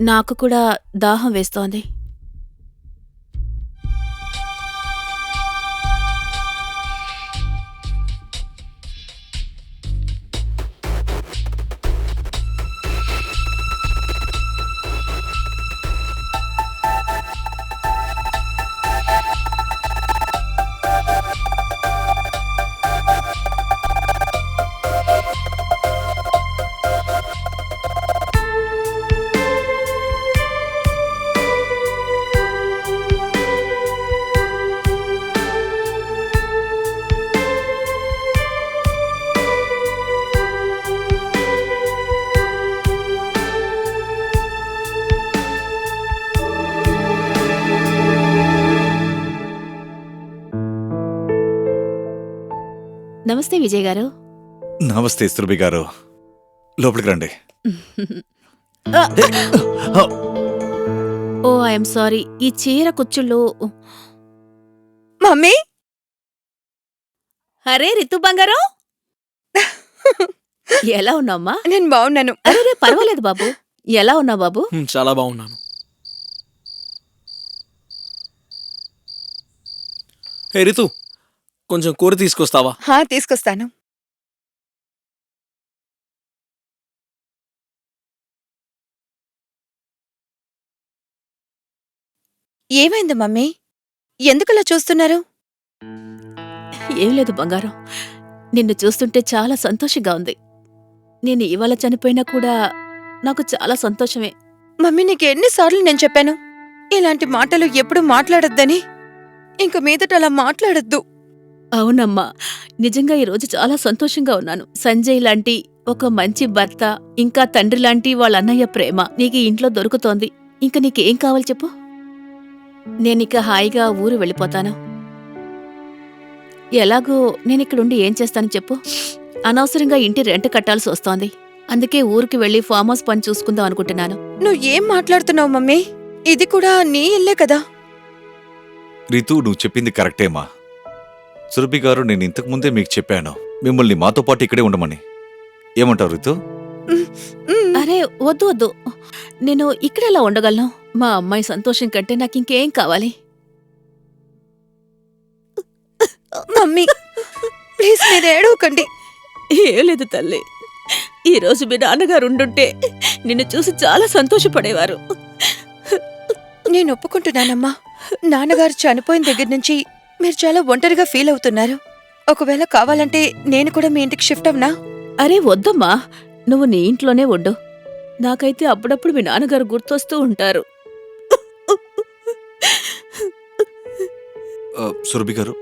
నాకు కూడా దాహం వేస్తోంది. నమస్తే విజయ్ గారు. నమస్తే సురభి గారు. లోపలికి రండి. Oh I'm sorry. ఈ చీర కుచ్చుళ్ళు మమ్మీ? అరే రితు బంగారం. ఎలా ఉన్నామ్మా నేను బాగున్నాను. అరే రే పర్వాలేదు బాబు. ఎలా ఉన్నావు బాబు? చాలా బాగున్నాను. హే రితు. కొంచెం కూర తీసుకొస్తావా? హా తీసుకొస్తాను. ఏమైంది మమ్మీ? ఎందుకలా చూస్తున్నారు? ఏం లేదు బంగారం. నిన్ను చూస్తుంటే చాలా సంతోషంగా ఉంది. నేను ఇవాళ చనిపోయినా కూడా నాకు చాలా సంతోషమే. మమ్మీ నీకు ఎన్నిసార్లు నేను చెప్పాను? ఇలాంటి మాటలు ఎప్పుడు మాట్లాడొద్దని. ఇంక మీదట అలా మాట్లాడొద్దు. అవునమ్మా. నిజంగా ఈరోజు చాలా సంతోషంగా ఉన్నాను. సంజయ్ లాంటి ఒక మంచి భర్త ఇంకా తండ్రి లాంటి వాళ్ళ అన్నయ్య ప్రేమ నీకు ఈ ఇంట్లో దొరుకుతోంది. ఇంక నీకేం కావాలి చెప్పు. నేనిక హాయిగా ఊరు వెళ్ళిపోతాను. ఎలాగో నేనిక్కడుండి ఏం చేస్తాను చెప్పు. అనవసరంగా ఇంటి రెంట్ కట్టాల్సి వస్తోంది. అందుకే ఊరికి వెళ్ళి ఫామ్ హౌస్ పని చూసుకుందాం అనుకుంటున్నాను. నువ్వు ఏం మాట్లాడుతున్నావు మమ్మీ? ఇది కూడా నీ ఇల్లే కదా? రితు నువ్వు చెప్పింది కరెక్టేమా? సురభి గారు నేను ఇంతకు ముందే మీకు చెప్పాను. మిమ్మల్ని మాతో పాటు ఇక్కడే ఉండమని. ఏమంటావు రితు? అరే వద్దు వద్దు. నేను ఇక్కడెలా ఉండగలను? మా అమ్మాయి సంతోషం కంటే నాకు ఇంకేం కావాలి? మమ్మీ ప్లీజ్ మీరు ఏడవకండి. ఏం లేదు తల్లి. ఈ రోజు మీ నాన్నగారు ఉండుంటే నిన్ను చూసి చాలా సంతోషపడేవారు. నేను ఒప్పుకుంటున్నానమ్మా. నాన్నగారు చనిపోయిన దగ్గర నుంచి మీరు చాలా ఒంటరిగా ఫీల్ అవుతున్నారు. ఒకవేళ కావాలంటే నేను కూడా మీ ఇంటికి షిఫ్ట్ అవునా? అరే వద్దమ్మా. నువ్వు నీ ఇంట్లోనే ఉండు. నాకైతే అప్పుడప్పుడు మీ నాన్నగారు గుర్తొస్తూ ఉంటారు. సురభి గారు.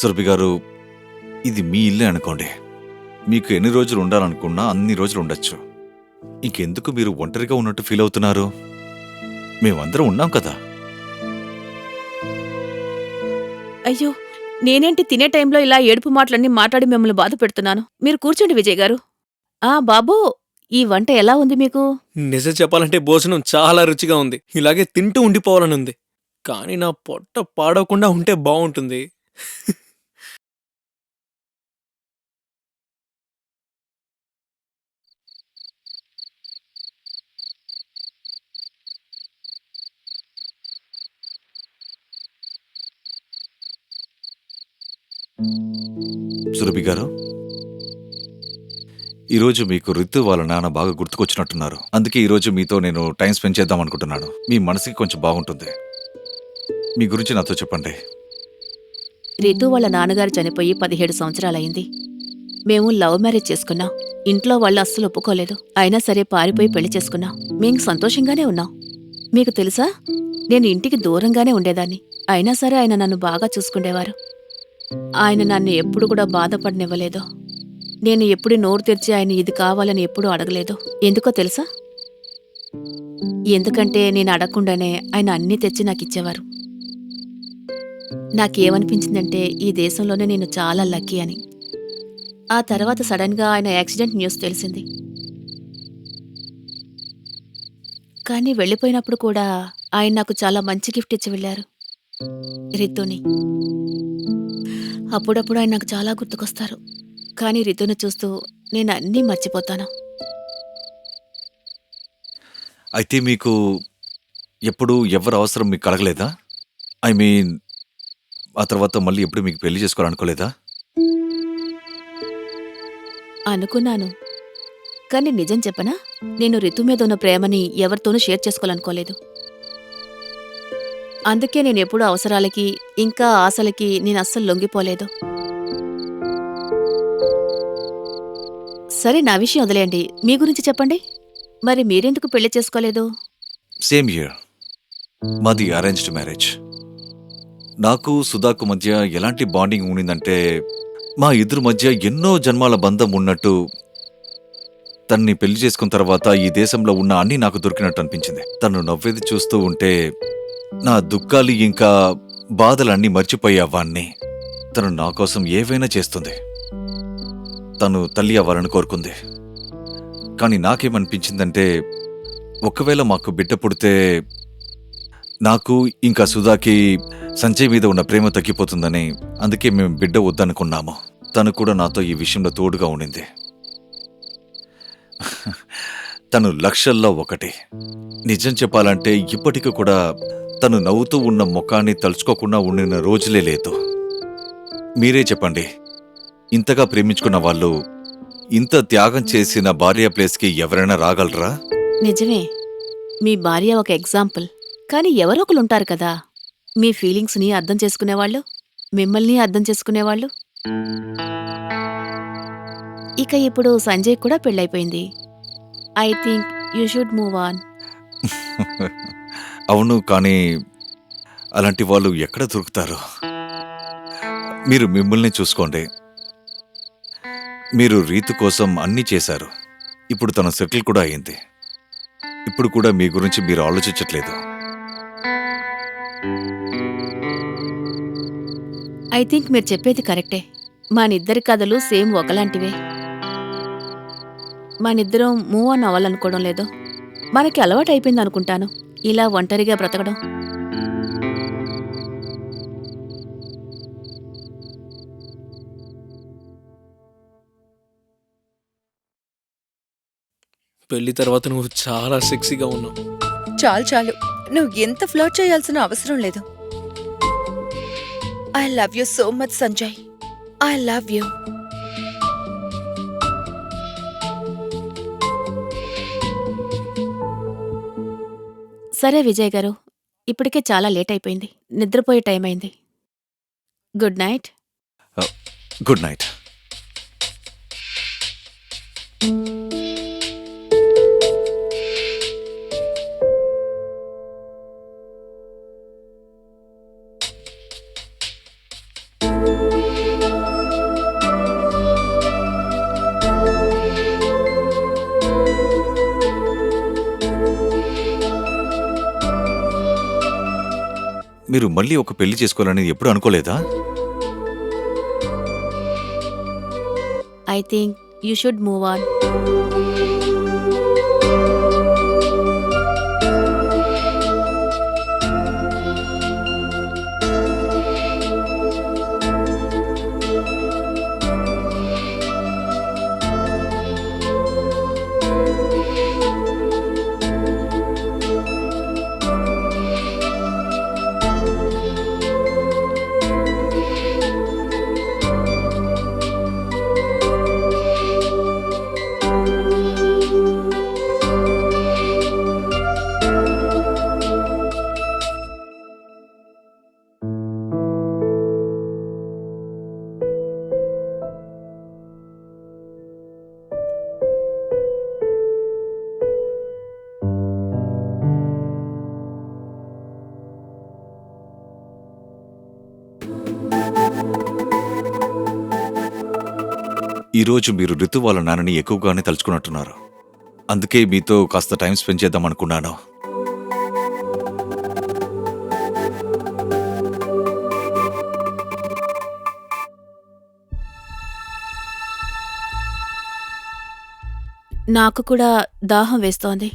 సురభి గారు ఇది మీ ఇల్లే అనుకోండి. మీకు ఎన్ని రోజులు ఉండాలనుకున్నా అన్ని రోజులు ఉండొచ్చు. ఇంకెందుకు మీరు ఒంటరిగా ఉన్నట్టు ఫీల్ అవుతున్నారు? మేమందరం ఉన్నాం కదా. అయ్యో నేనేంటి తినే టైంలో ఇలా ఏడుపు మాటలన్నీ మాట్లాడి మిమ్మల్ని బాధ పెడుతున్నాను? మీరు కూర్చోండి విజయ్ గారు. ఆ బాబూ ఈ వంట ఎలా ఉంది మీకు? నిజం చెప్పాలంటే భోజనం చాలా రుచిగా ఉంది. ఇలాగే తింటూ ఉండిపోవాలని ఉంది కానీ నా పొట్ట పాడవకుండా ఉంటే బాగుంటుంది. సురభి గారు ఈరోజు మీకు రితు వాళ్ళ నాన్న బాగా గుర్తుకొచ్చినట్టున్నారు. అందుకే ఈరోజు మీతో నేను టైం స్పెండ్ చేద్దాం అనుకుంటున్నాను. మీ మనసుకి కొంచెం బాగుంటుంది. మీ గురించి నాతో చెప్పండి. రితు వాళ్ళ నాన్నగారు చనిపోయి పదిహేడు సంవత్సరాలైంది మేము లవ్ మ్యారేజ్ చేసుకున్నాం. ఇంట్లో వాళ్ళు అస్సలు ఒప్పుకోలేదు. అయినా సరే పారిపోయి పెళ్ళి చేసుకున్నాం. మేము సంతోషంగానే ఉన్నాం. మీకు తెలుసా? నేను ఇంటికి దూరంగానే ఉండేదాన్ని. అయినా సరే ఆయన నన్ను బాగా చూసుకుండేవారు. ఆయన నన్ను ఎప్పుడు కూడా బాధపడనివ్వలేదు. నేను ఎప్పుడు నోరు తెరిచి ఆయన ఇది కావాలని ఎప్పుడూ అడగలేదు. ఎందుకో తెలుసా? ఎందుకంటే నేను అడగకుండానే ఆయన అన్నీ తెచ్చి నాకు ఇచ్చేవారు. నాకేమనిపించిందంటే ఈ దేశంలోనే నేను చాలా లక్కీ అని. ఆ తర్వాత సడన్గా ఆయన యాక్సిడెంట్ న్యూస్ తెలిసింది. కానీ వెళ్ళిపోయినప్పుడు కూడా ఆయన నాకు చాలా మంచి గిఫ్ట్ ఇచ్చి వెళ్ళారు. రితుని. అప్పుడప్పుడు ఆయన నాకు చాలా గుర్తుకొస్తారు. కానీ రితుని చూస్తూ నేను అన్నీ మర్చిపోతాను. అయితే మీకు ఎప్పుడు ఎవరు అవసరం మీకు కలగలేదా? ఐ మీన్ ఆ తర్వాత మళ్ళీ ఎప్పుడు మీకు పెళ్ళి చేసుకోవాలనుకోలేదా? అనుకున్నాను. కానీ నిజం చెప్పనా? నేను రితు మీద ఉన్న ప్రేమని ఎవరితోనూ షేర్ చేసుకోవాలనుకోలేదు. అందుకే నేను ఎప్పుడూ అవసరాలకి ఇంకా ఆశలకి నేను అస్సలు లొంగిపోలేదు. సరే నా విషయం వదిలేయండి. మీ గురించి చెప్పండి. మరి మీరెందుకు పెళ్ళి చేసుకోలేదు? సేమ్ ఇయర్ మాది అరేంజ్డ్ మ్యారేజ్ నాకు సుధాకు మధ్య ఎలాంటి బాండింగ్ ఉండిందంటే మా ఇద్దరు మధ్య ఎన్నో జన్మాల బంధం ఉన్నట్టు తన్ని పెళ్ళి చేసుకున్న తర్వాత ఈ దేశంలో ఉన్న అన్ని నాకు దొరికినట్టు అనిపించింది. తను నవ్వేది చూస్తూ ఉంటే నా దుఃఖాలు ఇంకా బాధలన్నీ మర్చిపోయేవాణ్ణి తను నా కోసం ఏవైనా చేస్తుంది. తను తల్లి అవ్వాలని కోరుకుంది. కానీ నాకేమనిపించిందంటే ఒకవేళ మాకు బిడ్డ పుడితే నాకు ఇంకా సుధాకి సంజయ్ మీద ఉన్న ప్రేమ తగ్గిపోతుందని అందుకే మేము బిడ్డ వద్దనుకున్నాము. తను కూడా నాతో ఈ విషయంలో తోడుగా ఉండింది. తను లక్షల్లో ఒకటి. నిజం చెప్పాలంటే ఇప్పటికీ కూడా తను నవ్వుతూ ఉన్న ముఖాన్ని తలుచుకోకుండా ఉండిన రోజులే లేదు. మీరే చెప్పండి ఇంతగా ప్రేమించుకున్న వాళ్ళు ఇంత త్యాగం చేసిన భార్య ప్లేస్కి ఎవరైనా రాగలరా? నిజమే. మీ భార్య ఒక ఎగ్జాంపుల్. కానీ ఎవరో ఒకరుంటారు కదా. మీ ఫీలింగ్స్ని అర్థం చేసుకునేవాళ్ళు? మిమ్మల్ని అర్థం చేసుకునేవాళ్ళు? ఇక ఇప్పుడు సంజయ్ కూడా పెళ్ళైపోయింది. I think you should move on అవును కానీ అలాంటి వాళ్ళు ఎక్కడ దొరుకుతారు? మీరు మిమ్మల్ని చూసుకోండి. మీరు రీతు కోసం అన్నీ చేశారు. ఇప్పుడు తన సెటిల్ కూడా అయింది. ఇప్పుడు కూడా మీ గురించి మీరు ఆలోచించట్లేదు. ఐ థింక్ మీరు చెప్పేది కరెక్టే. మనిద్దరి కథలు సేమ్ ఒకలాంటివే. మనిద్దరం మూవ్ ఆన్ అవ్వాలనుకోవడం లేదు. మనకి అలవాటు అయిపోయింది అనుకుంటాను. ఇలా ఒంటరిగా బ్రతకడం. పెళ్ళి తర్వాత నువ్వు చాలా సెక్సీగా ఉన్నావు. చాలు చాలు. నువ్వు ఎంత ఫ్లోట్ చేయాల్సిన అవసరం లేదు. I love you so much Sanjay I love you సరే విజయ్ గారు ఇప్పటికే చాలా లేట్ అయిపోయింది నిద్రపోయే టైం అయింది good night. Oh, good night మీరు మళ్ళీ ఒక పెళ్ళి చేసుకోవాలని ఎప్పుడు అనుకోలేదా? I think you should move on ఈరోజు మీరు ఋతు వాళ్ళ నాన్నని ఎక్కువగానే తలుచుకున్నట్టున్నారు. అందుకే మీతో కాస్త టైం స్పెండ్ చేద్దాం అనుకున్నాను. నాకు కూడా దాహం వేస్తోంది.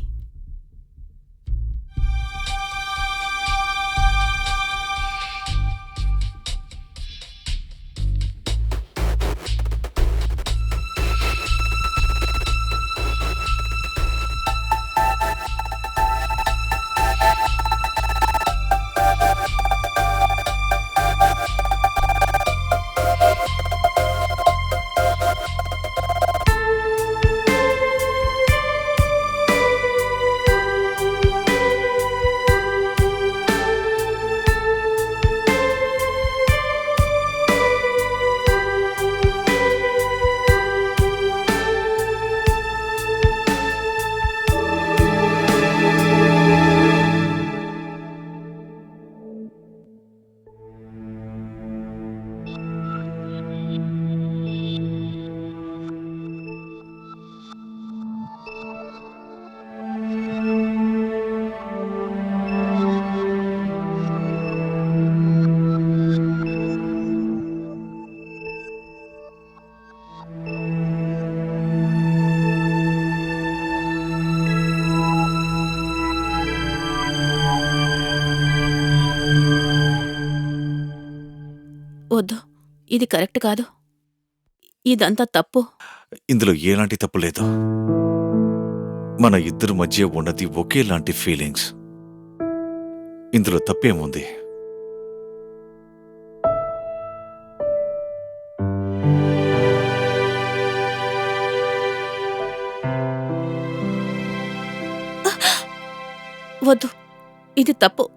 వద్దు. ఇది కరెక్ట్ కాదు. ఇదంతా తప్పు. ఇందులో ఎలాంటి తప్పు లేదు. మన ఇద్దరి మధ్య ఉన్నది ఒకేలాంటి ఫీలింగ్స్ ఇందులో తప్పేముంది? వద్దు. ఇది తప్పు.